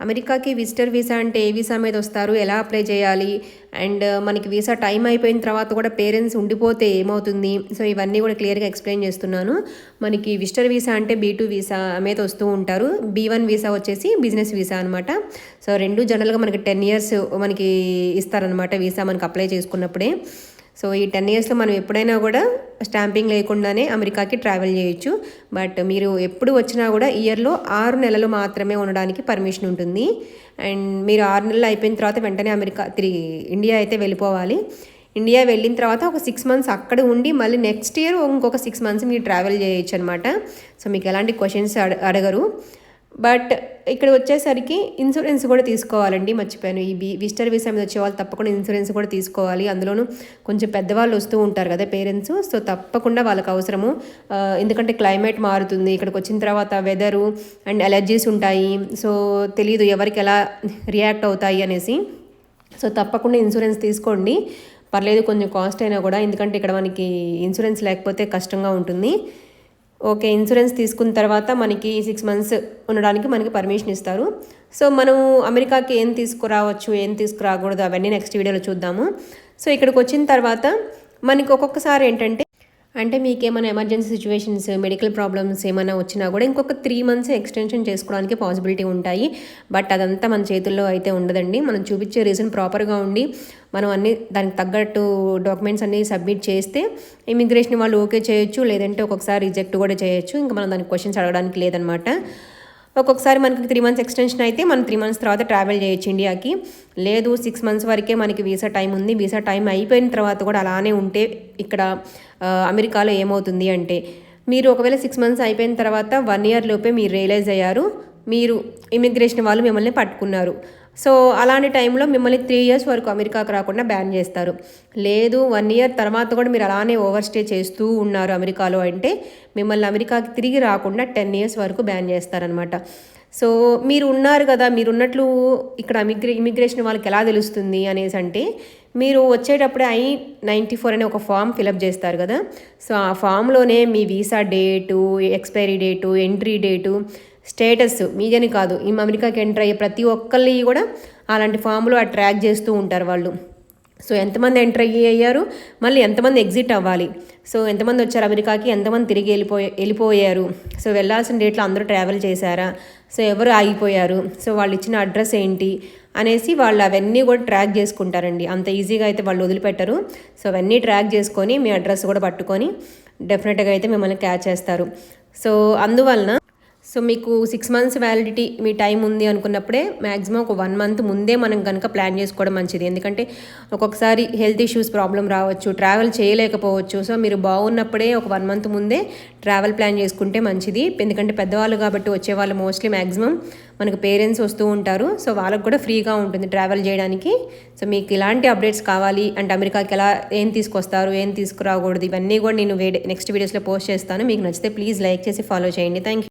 అమెరికాకి visitor visa అంటే ఏ visa మీద వస్తారు? ఎలా అప్లై చేయాలి? అండ్ మనకి వీసా టైం అయిపోయిన తర్వాత కూడా పేరెంట్స్ ఉండిపోతే ఏమవుతుంది? సో ఇవన్నీ కూడా క్లియర్గా ఎక్స్ప్లెయిన్ చేస్తున్నాను. మనకి విజిటర్ వీసా అంటే బీ టూ వీసా మీద వస్తూ ఉంటారు. బీ వన్ వీసా వచ్చేసి బిజినెస్ వీసా అనమాట సో రెండు జనరల్గా మనకి టెన్ ఇయర్స్ మనకి ఇస్తారనమాట వీసా మనకి అప్లై చేసుకున్నప్పుడే. సో ఈ టెన్ ఇయర్స్లో మనం ఎప్పుడైనా కూడా స్టాంపింగ్ లేకుండానే అమెరికాకి ట్రావెల్ చేయొచ్చు. బట్ మీరు ఎప్పుడు వచ్చినా కూడా ఇయర్లో ఆరు నెలలు మాత్రమే ఉండడానికి పర్మిషన్ ఉంటుంది. అండ్ మీరు ఆరు నెలలు అయిపోయిన తర్వాత వెంటనే అమెరికా తిరిగి ఇండియా అయితే వెళ్ళిపోవాలి. ఇండియా వెళ్ళిన తర్వాత ఒక సిక్స్ మంత్స్ అక్కడ ఉండి మళ్ళీ నెక్స్ట్ ఇయర్ ఇంకొక సిక్స్ మంత్స్ మీరు ట్రావెల్ చేయొచ్చు అనమాట సో మీకు ఎలాంటి క్వశ్చన్స్ అడగరు. బట్ ఇక్కడ వచ్చేసరికి ఇన్సూరెన్స్ కూడా తీసుకోవాలండి మర్చిపోయాను. ఈ బీ విజిటర్ వీసా మీద వచ్చే వాళ్ళు తప్పకుండా ఇన్సూరెన్స్ కూడా తీసుకోవాలి. అందులోనూ కొంచెం పెద్దవాళ్ళు వస్తూ ఉంటారు కదా పేరెంట్స్ సో తప్పకుండా వాళ్ళకి అవసరము. ఎందుకంటే క్లైమేట్ మారుతుంది ఇక్కడికి వచ్చిన తర్వాత వెదరు అండ్ అలర్జీస్ ఉంటాయి సో తెలియదు ఎవరికి ఎలా రియాక్ట్ అవుతాయి అనేసి. సో తప్పకుండా ఇన్సూరెన్స్ తీసుకోండి. పర్లేదు కొంచెం కాస్ట్ అయినా కూడా ఎందుకంటే ఇక్కడ మనకి ఇన్సూరెన్స్ లేకపోతే కష్టంగా ఉంటుంది. ఓకే ఇన్సూరెన్స్ తీసుకున్న తర్వాత మనకి సిక్స్ మంత్స్ ఉండడానికి మనకి పర్మిషన్ ఇస్తారు. సో మనం అమెరికాకి ఏం తీసుకురావచ్చు ఏం తీసుకురాకూడదు అవన్నీ నెక్స్ట్ వీడియోలో చూద్దాము. సో ఇక్కడికి వచ్చిన తర్వాత మనకి ఒక్కొక్కసారి ఏంటంటే అంటే మీకు ఏమైనా ఎమర్జెన్సీ సిచ్యువేషన్స్ మెడికల్ ప్రాబ్లమ్స్ ఏమైనా వచ్చినా కూడా ఇంకొక త్రీ మంత్స్ ఎక్స్టెన్షన్ చేసుకోవడానికి పాసిబిలిటీ ఉంటాయి. బట్ అదంతా మన చేతుల్లో అయితే ఉండదండి. మనం చూపించే రీజన్ ప్రాపర్గా ఉండి మనం అన్ని దానికి తగ్గట్టు డాక్యుమెంట్స్ అన్ని సబ్మిట్ చేస్తే ఇమిగ్రేషన్ వాళ్ళు ఓకే చేయొచ్చు లేదంటే ఒక్కొక్కసారి రిజెక్ట్ కూడా చేయొచ్చు. ఇంకా మనం దానికి క్వశ్చన్స్ అడగడానికి లేదనమాట ఒక్కొక్కసారి మనకి త్రీ మంత్స్ ఎక్స్టెన్షన్ అయితే మనం త్రీ మంత్స్ తర్వాత ట్రావెల్ చేయొచ్చు ఇండియాకి. లేదు సిక్స్ మంత్స్ వరకే మనకి వీసా టైం ఉంది. వీసా టైం అయిపోయిన తర్వాత కూడా అలానే ఉంటే ఇక్కడ అమెరికాలో ఏమవుతుంది అంటే మీరు ఒకవేళ సిక్స్ మంత్స్ అయిపోయిన తర్వాత వన్ ఇయర్ లోపే మీరు రియలైజ్ అయ్యారు మీరు ఇమిగ్రేషన్ వాళ్ళు మిమ్మల్ని పట్టుకున్నారు. సో అలాంటి టైంలో మిమ్మల్ని త్రీ ఇయర్స్ వరకు అమెరికాకు రాకుండా బ్యాన్ చేస్తారు. లేదు వన్ ఇయర్ తర్వాత కూడా మీరు అలానే ఓవర్ స్టే చేస్తూ ఉన్నారు అమెరికాలో అంటే మిమ్మల్ని అమెరికాకి తిరిగి రాకుండా టెన్ ఇయర్స్ వరకు బ్యాన్ చేస్తారనమాట సో మీరు ఉన్నారు కదా మీరు ఉన్నట్లు ఇక్కడ ఇమిగ్రే ఇమిగ్రేషన్ వాళ్ళకి ఎలా తెలుస్తుంది అనేసి అంటే మీరు వచ్చేటప్పుడే ఐ నైంటీ ఫోర్ అనే ఒక ఫామ్ ఫిలప్ చేస్తారు కదా. సో ఆ ఫామ్లోనే మీ visa date expiry date entry date status మీదని కాదు ఈ అమెరికాకి ఎంటర్ అయ్యే ప్రతి ఒక్కరిని కూడా అలాంటి ఫామ్లో ఆ ట్రాక్ చేస్తూ ఉంటారు వాళ్ళు. సో ఎంతమంది ఎంటర్ అయ్యి అయ్యారు? మళ్ళీ ఎంతమంది ఎగ్జిట్ అవ్వాలి? సో ఎంతమంది వచ్చారు అమెరికాకి? ఎంతమంది తిరిగి వెళ్ళిపోయి వెళ్ళిపోయారు? సో వెళ్ళాల్సిన డేట్లో అందరూ ట్రావెల్ చేశారా? సో ఎవరు ఆగిపోయారు? సో వాళ్ళు ఇచ్చిన అడ్రస్ ఏంటి? అనేసి వాళ్ళు అవన్నీ కూడా ట్రాక్ చేసుకుంటారండి. అంత ఈజీగా అయితే వాళ్ళు వదిలిపెట్టరు. సో అవన్నీ ట్రాక్ చేసుకొని మీ అడ్రస్ కూడా పట్టుకొని డెఫినెట్గా అయితే మిమ్మల్ని క్యాచ్ చేస్తారు. సో అందువలన సో మీకు సిక్స్ మంత్స్ వ్యాలిడిటీ మీ టైం ఉంది అనుకున్నప్పుడే మ్యాక్సిమం ఒక వన్ మంత్ ముందే మనం కనుక ప్లాన్ చేసుకోవడం మంచిది. ఎందుకంటే ఒక్కొక్కసారి హెల్త్ ఇష్యూస్ ప్రాబ్లం రావచ్చు ట్రావెల్ చేయలేకపోవచ్చు. సో మీరు బాగున్నప్పుడే ఒక వన్ మంత్ ముందే ట్రావెల్ ప్లాన్ చేసుకుంటే మంచిది. ఎందుకంటే పెద్దవాళ్ళు కాబట్టి వచ్చేవాళ్ళు మోస్ట్లీ మ్యాక్సిమం మనకు పేరెంట్స్ వస్తూ ఉంటారు. సో వాళ్ళకు కూడా ఫ్రీగా ఉంటుంది ట్రావెల్ చేయడానికి. సో మీకు ఇలాంటి అప్డేట్స్ కావాలి అంటే అమెరికాకి ఎలా ఏం తీసుకొస్తారు ఏం తీసుకురాకూడదు ఇవన్నీ కూడా నేను వేడే నెక్స్ట్ వీడియోస్లో పోస్ట్ చేస్తాను. మీకు నచ్చితే ప్లీజ్ లైక్ చేసి ఫాలో చేయండి. Thank you